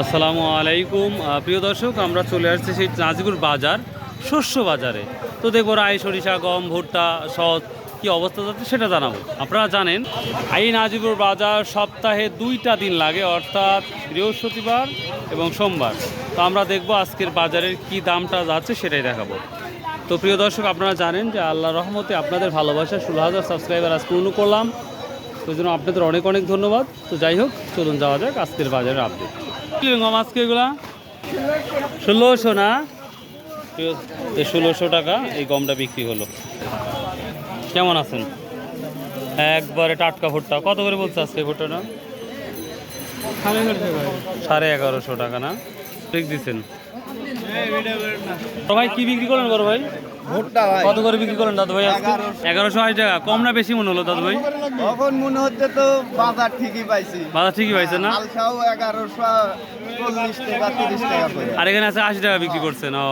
আসসালামু আলাইকুম। প্রিয় দর্শক, আমরা চলে আসছি সেই নাজিপুর বাজার, শস্য বাজারে। তো দেখব রায়, সরিষা, গম, ভুট্টা, সৎ, কি অবস্থা যাচ্ছে সেটা জানাব। আপনারা জানেন, এই নাজিপুর বাজার সপ্তাহে দুইটা দিন লাগে, অর্থাৎ বৃহস্পতিবার এবং সোমবার। তো আমরা দেখব আজকের বাজারের কি দামটা যাচ্ছে সেটাই দেখাবো। তো প্রিয় দর্শক, আপনারা জানেন যে আল্লাহ রহমতে আপনাদের ভালোবাসা, ষোলো হাজার সাবস্ক্রাইবার আজ পূর্ণ করলাম। তো জন্য আপনাদের অনেক অনেক ধন্যবাদ। তো যাই হোক, চলুন যাওয়া যাক আজকের বাজারের আপডেট কি গম আজকে এগুলা? ষোলোশো না? এই ষোলোশো টাকা এই গমটা বিক্রি হলো। কেমন আছেন? একবারে টাটকা ভুট্টা। কত করে বলছে আজকে ভুট্টাটা? সাড়ে এগারোশো টাকা না? ঠিক দিচ্ছেন ভাই কি বিক্রি করলেন বড় ভাই? কত করে বিক্রি করলেন দাদু ভাই আজকে? এগারোশো। আশি টাকা। কম না বেশি মনে হলো দাদু ভাই? তখন মনে হচ্ছে তো বাজার ঠিকই পাইছি। বাজার ঠিকই পাইছেন না? এগারোশো চল্লিশ টাকা তিরিশ টাকা আর এখানে আছে আশি টাকা বিক্রি করছেন। ও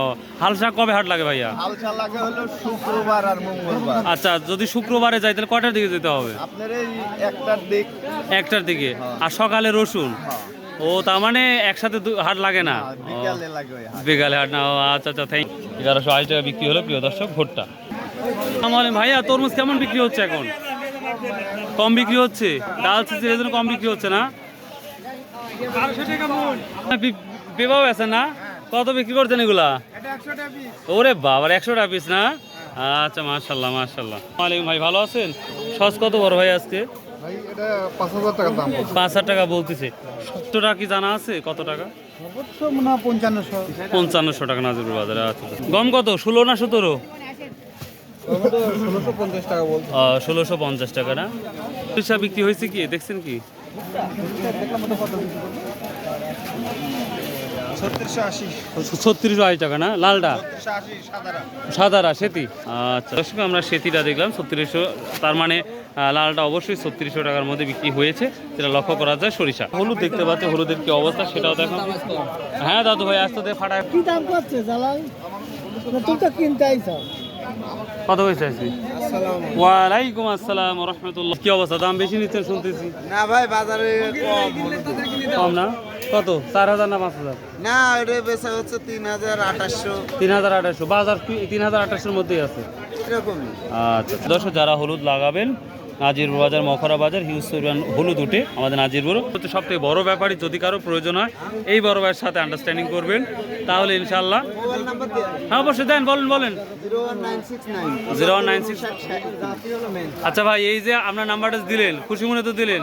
কবে হাট লাগে ভাইয়া? হালসা লাগে হলো শুক্রবার আর মঙ্গলবার। আচ্ছা যদি শুক্রবারে যাই তাহলে কটার দিকে যেতে হবে? আপনার এই একটার দিক। একটার দিকে। আর সকালে রসুন? হ্যাঁ, ও তার মানে একসাথে দু- হাট লাগে না? বিকালে হাট। না ও আচ্ছা আচ্ছা থ্যাংক এগারোশো আশি টাকা বিক্রি হলো প্রিয় দর্শক ভুট্টা। আমার ভাইয়া তরমুজ কেমন বিক্রি হচ্ছে এখন? কম বিক্রি হচ্ছে? ডাল সিজনের জন্য কম বিক্রি হচ্ছে না? পি- আছে না? কত বিক্রি করছেন এগুলা? ওরে বাবার একশো টাকা পিস না? আচ্ছা মার্শাল্লাহ মার্শাল্লাহ ভাই ভালো আছেন? সস কত বড় ভাই আজকে? পাঁচ হাজার টাকা বলতেছে। সত্তর কি জানা আছে? কত টাকা? পঞ্চান্নশো। টাকা নাজিপুর বাজারে আচ্ছা আচ্ছা। গম কত? ষোলো না সতেরো? টাকা ষোলোশো পঞ্চাশ টাকা না? সরিষা বিক্রি হয়েছে কি? দেখছেন কি? ছত্রিশশো আশি। ছত্রিশশো টাকা না? লালটা সাদারা। সেতি। আচ্ছা দর্শক আমরা সেতিটা দেখলাম ছত্রিশশো। তার মানে লালটা অবশ্যই ছত্রিশশো টাকার মধ্যে বিক্রি হয়েছে যেটা লক্ষ্য করা যায় সরিষা। হলুদ দেখতে পাচ্ছে হলুদের কি অবস্থা সেটাও দেখো হ্যাঁ দাদু ভাই আসতে দে ফাটায়। কি দাম করছে জালাল? তুই তো কিনতে আইছো। কত হয়েছে আজকে? ওয়ালাইকুম আসসালাম রহমতুল্লাহ। কি অবস্থা দাম বেশি নিচ্ছেন শুনতেছি। না ভাই বাজারে কম না? কত? চার হাজার না পাঁচ হাজার? না এটা বেচা হচ্ছে তিন হাজার আঠাশশো। তিন হাজার আঠাশশো। বাজার তিন হাজার আঠাশশোর মধ্যেই আছে? এরকমই। আচ্ছা দর্শক যারা হলুদ লাগাবেন নাজিরপুর বাজার মখরা বাজার হিউজ পরিমাণ হলুদ উঠে আমাদের নাজিরপুর। হচ্ছে সব থেকে বড় ব্যাপারই যদি কারও প্রয়োজন হয় এই বড় ভাইয়ের সাথে আন্ডারস্ট্যান্ডিং করবেন। তাহলে ইনশাল্লাহ হ্যাঁ অবশ্যই দেন বলেন বলেন। জিরো ওয়ান নাইন সিক্স আচ্ছা ভাই এই যে আপনার নাম্বারটা দিলেন খুশি মনে তো দিলেন।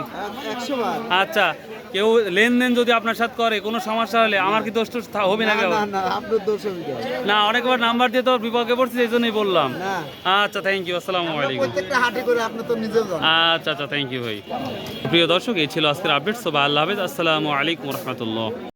আচ্ছা কেউ লেনদেন যদি আপনার সাথে করে কোনো সমস্যা হলে আমার কি দোষ টোষ থা- হবে না না না না আপনার দোষ হবে কেন? না অনেকবার নাম্বার দিয়ে তো বিপদে পড়ছি এই জন্যই বললাম। না। আচ্ছা থ্যাংক ইউ আসসালাম আলাইকুম। প্রত্যেকটা হাটে করে আপনি তো নিজেও জানেন আচ্ছা আচ্ছা থ্যাংক ইউ ভাই। প্রিয় দর্শক এই ছিল আজকের আপডেট সবাই আল্লাহ হাফেজ আসসালামু আলাইকুম রহমতুল্লাহ।